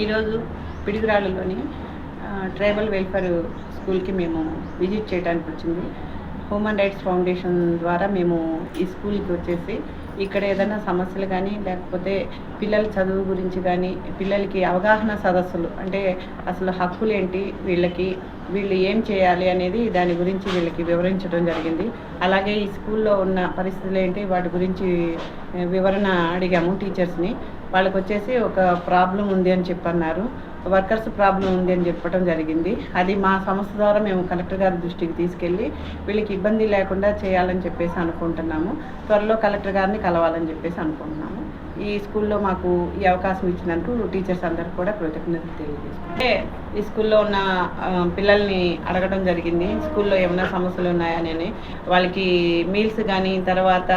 ఈరోజు పిడుగురాళ్ళలోని tribal welfare స్కూల్కి మేము విజిట్ చేయడానికి వచ్చింది. హ్యూమన్ రైట్స్ ఫౌండేషన్ ద్వారా మేము ఈ స్కూల్కి వచ్చేసి ఇక్కడ ఏదైనా సమస్యలు కానీ లేకపోతే పిల్లల చదువు గురించి కానీ పిల్లలకి అవగాహన సదస్సులు అంటే అసలు హక్కులు ఏంటి వీళ్ళకి వీళ్ళు ఏం చేయాలి అనేది దాని గురించి వీళ్ళకి వివరించడం జరిగింది. అలాగే ఈ స్కూల్లో ఉన్న పరిస్థితులు ఏంటి వాటి గురించి వివరణ అడిగాము టీచర్స్ని. వాళ్ళకి వచ్చేసి ఒక ప్రాబ్లం ఉంది అని చెప్పన్నారు. వర్కర్స్ ప్రాబ్లం ఉంది అని చెప్పడం జరిగింది. అది మా సంస్థ ద్వారా మేము కలెక్టర్ గారి దృష్టికి తీసుకెళ్ళి వీళ్ళకి ఇబ్బంది లేకుండా చేయాలని చెప్పేసి అనుకుంటున్నాము. త్వరలో కలెక్టర్ గారిని కలవాలని చెప్పేసి అనుకుంటున్నాము. ఈ స్కూల్లో మాకు ఈ అవకాశం ఇచ్చినందుకు టీచర్స్ అందరూ కూడా కృతజ్ఞతలు తెలియజేసుకుంటే ఈ స్కూల్లో ఉన్న పిల్లల్ని అడగడం జరిగింది. స్కూల్లో ఏమైనా సమస్యలు ఉన్నాయని వాళ్ళకి మీల్స్ కానీ తర్వాత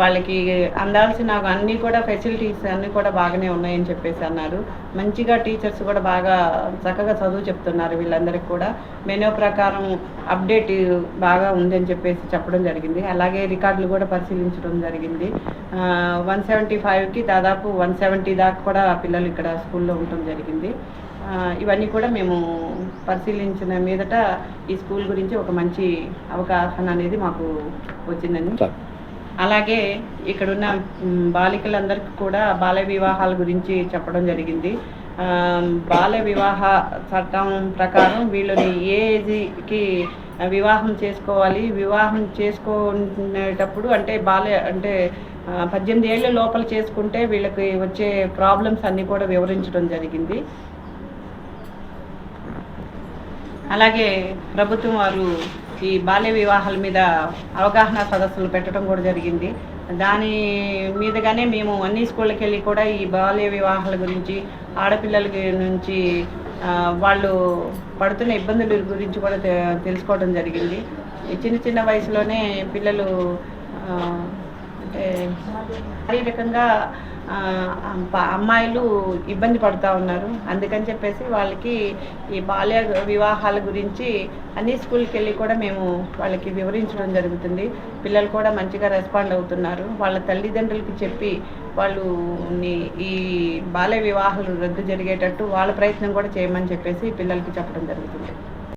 వాళ్ళకి అందాల్సిన అన్నీ కూడా ఫెసిలిటీస్ అన్నీ కూడా బాగానే ఉన్నాయని చెప్పేసి అన్నారు. మంచిగా టీచర్స్ కూడా బాగా చక్కగా చదువు చెప్తున్నారు వీళ్ళందరికీ కూడా. మెనూ ప్రకారం అప్డేట్ బాగా ఉందని చెప్పేసి చెప్పడం జరిగింది. అలాగే రికార్డులు కూడా పరిశీలించడం జరిగింది. వన్ సెవెంటీ ఫైవ్కి దాదాపు వన్ సెవెంటీ దాకా కూడా పిల్లలు ఇక్కడ స్కూల్లో ఉండటం జరిగింది. ఇవన్నీ కూడా మేము పరిశీలించిన మీదట ఈ స్కూల్ గురించి ఒక మంచి అవగాహన అనేది మాకు వచ్చిందని అలాగే ఇక్కడున్న బాలికలందరికీ కూడా బాల్య వివాహాల గురించి చెప్పడం జరిగింది. బాల బాల్య వివాహ చట్టం ప్రకారం వీళ్ళని ఏజ్కి వివాహం చేసుకోవాలి? వివాహం చేసుకునేటప్పుడు అంటే బాల్య అంటే పద్దెనిమిది ఏళ్ళ లోపల చేసుకుంటే వీళ్ళకి వచ్చే ప్రాబ్లమ్స్ అన్నీ కూడా వివరించడం జరిగింది. అలాగే ప్రభుత్వం వారు ఈ బాల్య వివాహాల మీద అవగాహన సదస్సులు పెట్టడం కూడా జరిగింది. దాని మీదుగానే మేము అన్ని స్కూళ్ళకి వెళ్ళి కూడా ఈ బాల్య వివాహాల గురించి ఆడపిల్లల నుంచి వాళ్ళు పడుతున్న ఇబ్బందుల గురించి కూడా తె- తెలుసుకోవడం జరిగింది. చిన్న చిన్న వయసులోనే పిల్లలు అంటే శారీరకంగా అమ్మాయిలు ఇబ్బంది పడుతూ ఉన్నారు. అందుకని చెప్పేసి వాళ్ళకి ఈ బాల్య వివాహాల గురించి అన్ని స్కూల్కి వెళ్ళి కూడా మేము వాళ్ళకి వివరించడం జరుగుతుంది. పిల్లలు కూడా మంచిగా రెస్పాండ్ అవుతున్నారు. వాళ్ళ తల్లిదండ్రులకి చెప్పి వాళ్ళు ఈ బాల్య వివాహాలు రద్దు జరిగేటట్టు వాళ్ళ ప్రయత్నం కూడా చేయమని చెప్పేసి పిల్లలకి చెప్పడం జరుగుతుంది.